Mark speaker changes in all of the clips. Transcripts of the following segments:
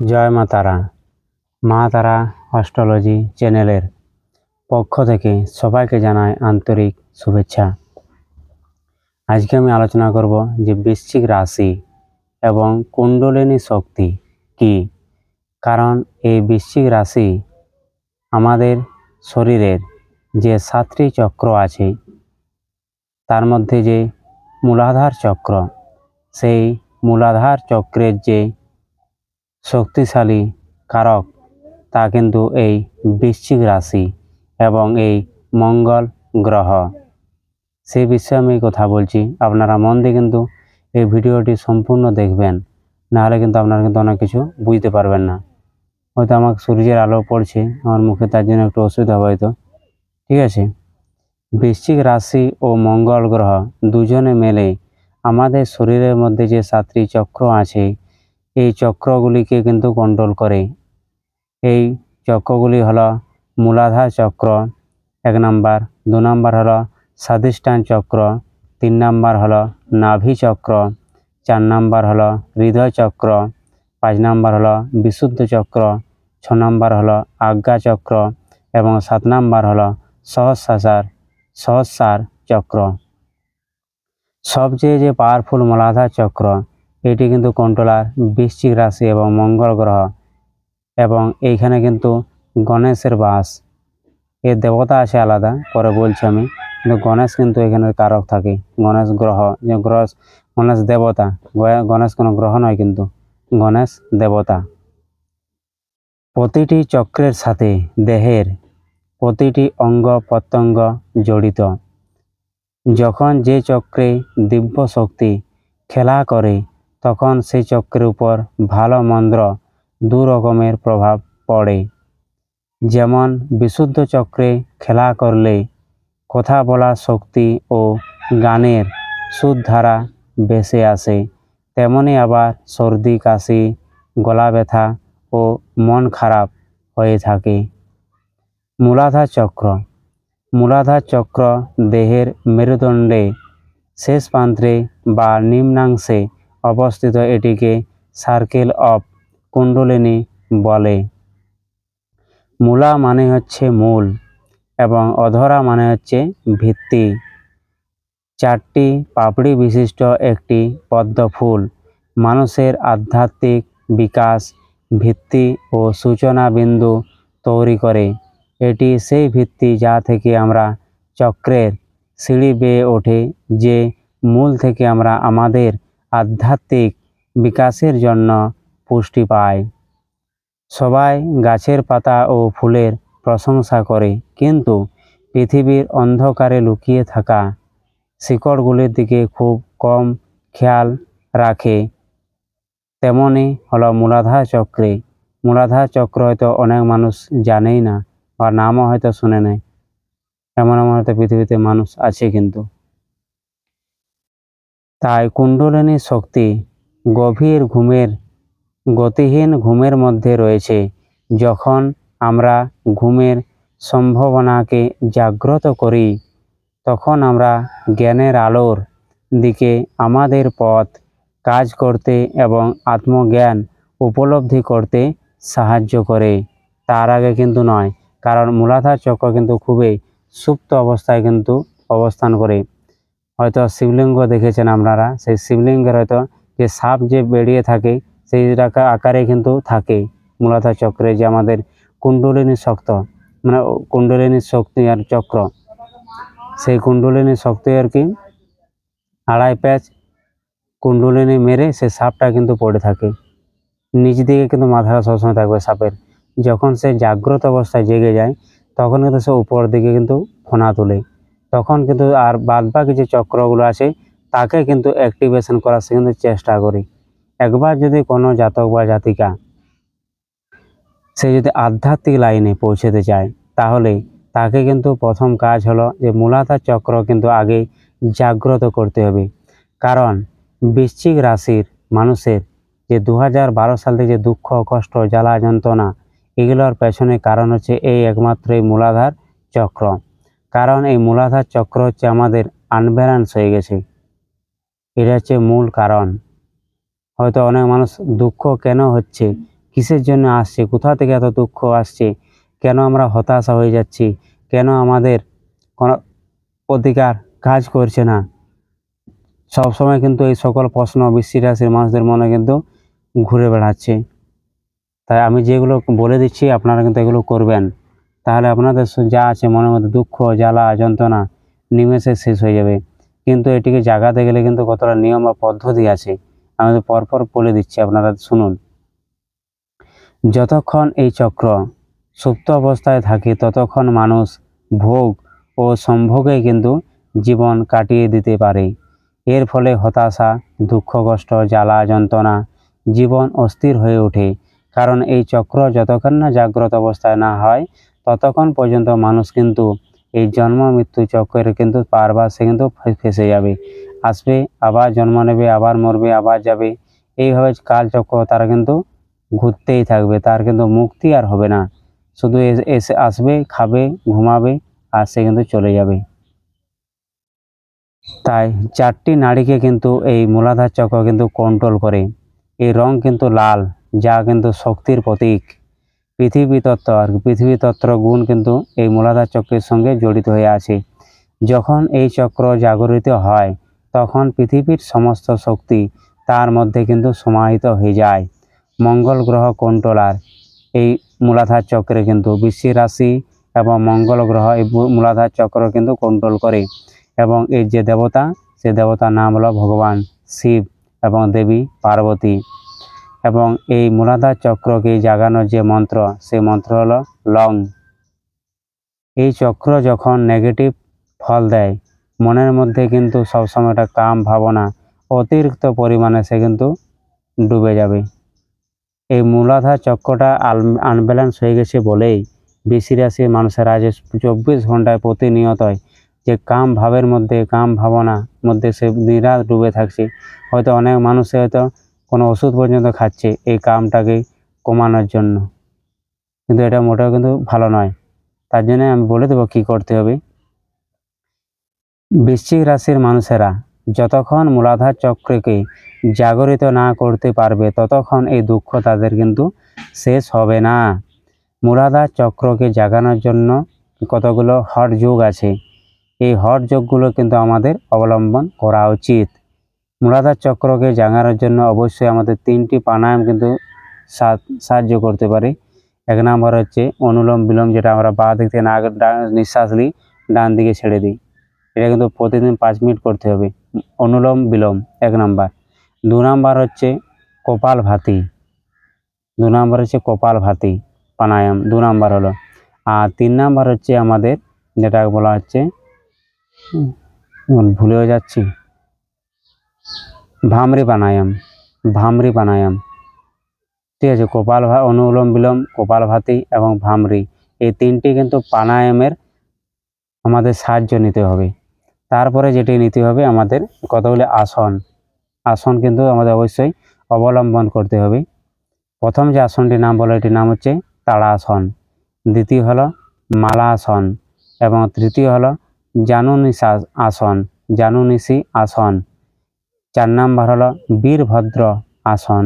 Speaker 1: জয় মা তারা। মা তারা অস্ট্রোলজি চ্যানেলের পক্ষ থেকে সবাইকে জানায় আন্তরিক শুভেচ্ছা। আজকে আমি আলোচনা করব যে বৃশ্চিক রাশি এবং কুণ্ডলিনী শক্তি কি? কারণ এই বৃশ্চিক রাশি আমাদের শরীরের যে সাতটি চক্র আছে, তার মধ্যে যে মূলাধার চক্র, সেই মূলাধার চক্রের যে শক্তিশালী কারক, তা কিন্তু এই বৃশ্চিক রাশি এবং এই মঙ্গল গ্রহ। সেই বিষয়ে আমি কথা বলছি। আপনারা মন দিয়ে কিন্তু এই ভিডিওটি সম্পূর্ণ দেখবেন। নাহলে কিন্তু আপনারা কিন্তু অনেক কিছু বুঝতে পারবেন না। হয়তো আমার সূর্যের আলো পড়ছে, আমার মুখে তার জন্য একটু অসুবিধা হবে হয়তো। ঠিক আছে? বৃশ্চিক রাশি ও মঙ্গল গ্রহ দুজনে মেলে আমাদের শরীরের মধ্যে যে সাতটি চক্র আছে এই চক্রগুলিকে কিন্তু কন্ট্রোল করে। এই চক্রগুলি হলো মূলাধার চক্র, এক নাম্বার। দু নাম্বার হলো স্বাধিষ্ঠান চক্র, তিন নাম্বার হলো নাভি চক্র, চার নাম্বার হলো হৃদয় চক্র, পাঁচ নাম্বার হলো বিশুদ্ধ চক্র, ছ নাম্বার হলো আজ্ঞা চক্র এবং সাত নাম্বার হলো সহস্রার সহস্রার চক্র। সবচেয়ে যে পাওয়ারফুল মূলাধার চক্র এটি কিন্তু কন্ট্রোলার বৃশ্চিক রাশি এবং মঙ্গল গ্রহ এবং এইখানে কিন্তু গণেশের বাস। এর দেবতা আছে আলাদা, পরে বলছি আমি। কিন্তু গণেশ কিন্তু এখানের কারক থাকে। গণেশ গ্রহ, যে গ্রহ গণেশ দেবতা। গণেশ কোনো গ্রহ নয় কিন্তু। গণেশ দেবতা। প্রতিটি চক্রের সাথে দেহের প্রতিটি অঙ্গ প্রত্যঙ্গ জড়িত। যখন যে চক্রে দিব্য শক্তি খেলা করে তখন সেই চক্রের উপর ভালো মন্দ দু রকমের প্রভাব পড়ে। যেমন বিশুদ্ধ চক্রে খেলা করলে কথা বলা শক্তি ও গানের সুরধারা বেসে আসে, তেমনি আবার সর্দি, কাশি, গলা ব্যথা ও মন খারাপ হয়ে থাকে। মূলাধার চক্র। মূলাধার চক্র দেহের মেরুদণ্ডে শেষ প্রান্তে বা নিম্নাংশে অবস্থিত এটিকে সার্কেল অফ কুণ্ডলিনী বলে। মূলা মানে হচ্ছে মূল এবং অধরা মানে হচ্ছে ভিত্তি। চারটি পাপড়ি বিশিষ্ট একটি পদ্ম ফুল। মানুষের আধ্যাত্মিক বিকাশ, ভিত্তি ও সূচনা বিন্দু তৈরি করে। এটি সেই ভিত্তি যা থেকে আমরা চক্রের সিঁড়ি বেয়ে ওঠে, যে মূল থেকে আমরা আমাদের আধ্যাত্মিক বিকাশের জন্য পুষ্টি পায়। সবাই গাছের পাতা ও ফুলের প্রশংসা করে, কিন্তু পৃথিবীর অন্ধকারে লুকিয়ে থাকা শিকড়গুলির দিকে খুব কম খেয়াল রাখে। তেমনই হলো মূলাধার চক্রে মূলাধার চক্র হয়তো অনেক মানুষ জানেই না বা নামও হয়তো শুনে নেয়। এমন এমন হয়তো পৃথিবীতে মানুষ আছে কিন্তু। তাই কুণ্ডলিনী শক্তি গভীর ঘুমের, গতিহীন ঘুমের মধ্যে রয়েছে। যখন আমরা ঘুমের সম্ভাবনাকে জাগ্রত করি, তখন আমরা জ্ঞানের আলোর দিকে আমাদের পথ, কাজ করতে এবং আত্মজ্ঞান উপলব্ধি করতে সাহায্য করে। তার আগে কিন্তু নয়, কারণ মূলাধার চক্র কিন্তু খুবই সুপ্ত অবস্থায় কিন্তু অবস্থান করে। হয়তো শিবলিঙ্গ দেখেছেন আপনারা। সেই শিবলিঙ্গের হয়তো যে সাপ যে বেরিয়ে থাকে, সেই আকারে কিন্তু থাকে। মূলাধার চক্রে যে আমাদের কুণ্ডলিনী শক্ত মানে কুণ্ডলিনী শক্তি আর চক্র। সেই কুণ্ডলিনী শক্তি আর কি, আড়াই প্যাচ কুণ্ডলিনী মেরে সে সাপটা কিন্তু পড়ে থাকে। নিচ দিকে কিন্তু মাথাটা সবসময় থাকবে সাপের। যখন সে জাগ্রত অবস্থায় জেগে যায়, তখন কিন্তু সে উপর দিকে কিন্তু ফোনা তোলে। তখন কিন্তু আর বাদ বাকি যে চক্রগুলো আছে, তাকে কিন্তু অ্যাক্টিভেশন করার কিন্তু চেষ্টা করি। একবার যদি কোনো জাতক বা জাতিকা সে যদি আধ্যাত্মিক লাইনে পৌঁছতে চায়, তাহলে তাকে কিন্তু প্রথম কাজ হলো যে মূলাধার চক্র কিন্তু আগে জাগ্রত করতে হবে। কারণ বৃশ্চিক রাশির মানুষের যে দু হাজার বারো সাল থেকে যে দুঃখ, কষ্ট, জ্বালা, যন্ত্রণা, এগুলোর পেছনে কারণ হচ্ছে এই একমাত্র এই মূলাধার চক্র। কারণ এই মূলাধার চক্র হচ্ছে আমাদের আনব্যালেন্স হয়ে গেছে। এটা হচ্ছে মূল কারণ। হয়তো অনেক মানুষ দুঃখ কেন হচ্ছে? কিসের জন্য আসছে? কোথা থেকে এত দুঃখ আসছে? কেন আমরা হতাশা হয়ে যাচ্ছি? কেন আমাদের কোনো অধিকার কাজ করছে না? সবসময় কিন্তু এই সকল প্রশ্ন বৃশ্চিক রাশির মানুষদের মনে কিন্তু ঘুরে বেড়াচ্ছে। তাই আমি যেগুলো বলে দিচ্ছি, আপনারা কিন্তু এগুলো করবেন। তাহলে আপনাদের যা আছে মনের মধ্যে দুঃখ, জ্বালা, যন্ত্রণা, নিমেষে শেষ হয়ে যাবে। কিন্তু এটিকে জাগাতে গেলে কিন্তু কতটা নিয়ম বা পদ্ধতি আছে, আমি তো পরপর বলে দিচ্ছি আপনারা শুনুন। যতক্ষণ এই চক্র সুপ্ত অবস্থায় থাকে, ততক্ষণ মানুষ ভোগ ও সম্ভোগে কিন্তু জীবন কাটিয়ে দিতে পারে। এর ফলে হতাশা, দুঃখ, কষ্ট, জ্বালা, যন্ত্রণা জীবন অস্থির হয়ে ওঠে। কারণ এই চক্র যতক্ষণ না জাগ্রত অবস্থায় না হয় ততক্ষণ পর্যন্ত মানুষ কিন্তু এই জন্ম মৃত্যু চক্রের কিন্তু বারবার সে কিন্তু ফেসে যাবে। আসবে, আবার জন্ম নেবে, আবার মরবে, আবার যাবে। এইভাবে কালচক্র তারা কিন্তু ঘুরতেই থাকবে, তার কিন্তু মুক্তি আর হবে না। শুধু এসে আসবে, খাবে, ঘুমাবে আর সে কিন্তু চলে যাবে। তাই চারটি নারীকে কিন্তু এই মূলাধার চক্র কিন্তু কন্ট্রোল করে। এই রং কিন্তু লাল, যা কিন্তু শক্তির প্রতীক। পৃথিবী তত্ত্ব আর পৃথিবী তত্ত্ব গুণ কিন্তু এই মূলাধার চক্রের সঙ্গে জড়িত হয়ে আছে। যখন এই চক্র জাগরিত হয়, তখন পৃথিবীর সমস্ত শক্তি তার মধ্যে কিন্তু সমাহিত হয়ে যায়। মঙ্গল গ্রহ কন্ট্রোলার, এই মূলাধার চক্রে কিন্তু বৃশ্চিক রাশি এবং মঙ্গল গ্রহ এই মূলাধার চক্র কিন্তু কন্ট্রোল করে এবং এই যে দেবতা, সে দেবতার নাম হলো ভগবান শিব এবং দেবী পার্বতী। এবং এই মূলাধার চক্রকে জাগানোর যে মন্ত্র সে মন্ত্র হলো লং। এই চক্র যখন নেগেটিভ ফল দেয়, মনের মধ্যে কিন্তু সবসময় একটা কাম ভাবনা, অতিরিক্ত পরিমাণে সে কিন্তু ডুবে যাবে। এই মূলাধার চক্রটা আনব্যালেন্স হয়ে গেছে বলেই বেশি রাশির মানুষেরা যে চব্বিশ ঘন্টায় প্রতিনিয়তই যে কাম ভাবের মধ্যে, কাম ভাবনা মধ্যে সে নিরাশ ডুবে থাকছে। হয়তো অনেক মানুষে হয়তো কোনো ওষুধ পর্যন্ত খাচ্ছে এই কামটাকে কমানোর জন্য। কিন্তু এটা মোটেও কিন্তু ভালো নয়। তার জন্য আমি বলে দেবো কী করতে হবে। বৃশ্চিক রাশির মানুষেরা যতক্ষণ মূলাধার চক্রকে জাগরিত না করতে পারবে, ততক্ষণ এই দুঃখ তাদের কিন্তু শেষ হবে না। মূলাধার চক্রকে জাগানোর জন্য কতগুলো হট যোগ আছে। এই হট যোগগুলো কিন্তু আমাদের অবলম্বন করা উচিত। মূলাধার চক্রকে জাগানোর জন্য অবশ্যই আমাদের তিনটি প্রাণায়াম কিন্তু সাহায্য করতে পারে। এক নম্বর হচ্ছে অনুলোম বিলোম, যেটা আমরা বা দিক থেকে না নিঃশ্বাস নিই, ডান দিকে ছেড়ে দিই। এটা কিন্তু প্রতিদিন পাঁচ মিনিট করতে হবে। অনুলোম বিলোম, এক নাম্বার। দু নাম্বার হচ্ছে কপাল ভাতি। দু নাম্বার হচ্ছে কপাল ভাতি, প্রাণায়াম দু নাম্বার হলো। আর তিন নাম্বার হচ্ছে আমাদের যেটা বলা হচ্ছে ভুলেও যাচ্ছি। ভামরি প্রাণায়াম ভামরি প্রাণায়াম ঠিক আছে, কপাল অনুলোম বিলোম, কপাল ভাতি এবং ভামরি, এই তিনটি কিন্তু প্রাণায়ামের আমাদের সাহায্য নিতে হবে। তারপরে যেটি নিতে হবে আমাদের কতগুলি আসন। আসন কিন্তু আমাদের অবশ্যই অবলম্বন করতে হবে। প্রথম যে আসনটির নাম বলো, এটির নাম হচ্ছে তাড়া আসন দ্বিতীয় হলো মালা আসন এবং তৃতীয় হলো জানুনিসা আসন, জানুনিসি আসন। চার নাম্বার হলো বীরভদ্র আসন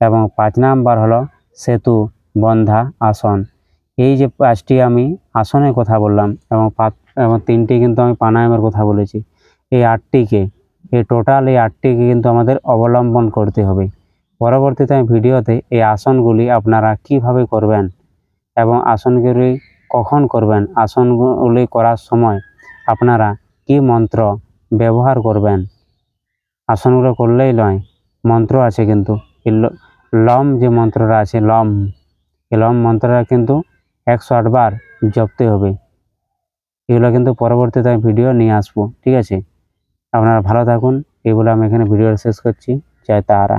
Speaker 1: এবং পাঁচ নাম্বার হলো সেতু বন্ধা আসন। এই যে পাঁচটি আমি আসনের কথা বললাম এবং এবং তিনটি কিন্তু আমি প্রাণায়ামের কথা বলেছি। এই আটটিকে, এই টোটাল এই আটটিকে কিন্তু আমাদের অবলম্বন করতে হবে। পরবর্তীতে আমি ভিডিওতে এই আসনগুলি আপনারা কীভাবে করবেন এবং আসনগুলি কখন করবেন, আসনগুলি করার সময় আপনারা কি মন্ত্র ব্যবহার করবেন আসনগুলো করলেই নয়। মন্ত্র আছে কিন্তু। লম যে মন্ত্রটা আছে, লম। এই লম মন্ত্রটা কিন্তু একশো আটবার জপতে হবে। এগুলো কিন্তু পরবর্তীতে আমি ভিডিও নিয়ে আসব, ঠিক আছে? আপনারা ভালো থাকুন। এগুলো আমি এখানে ভিডিও শেষ করছি। জয় তারা।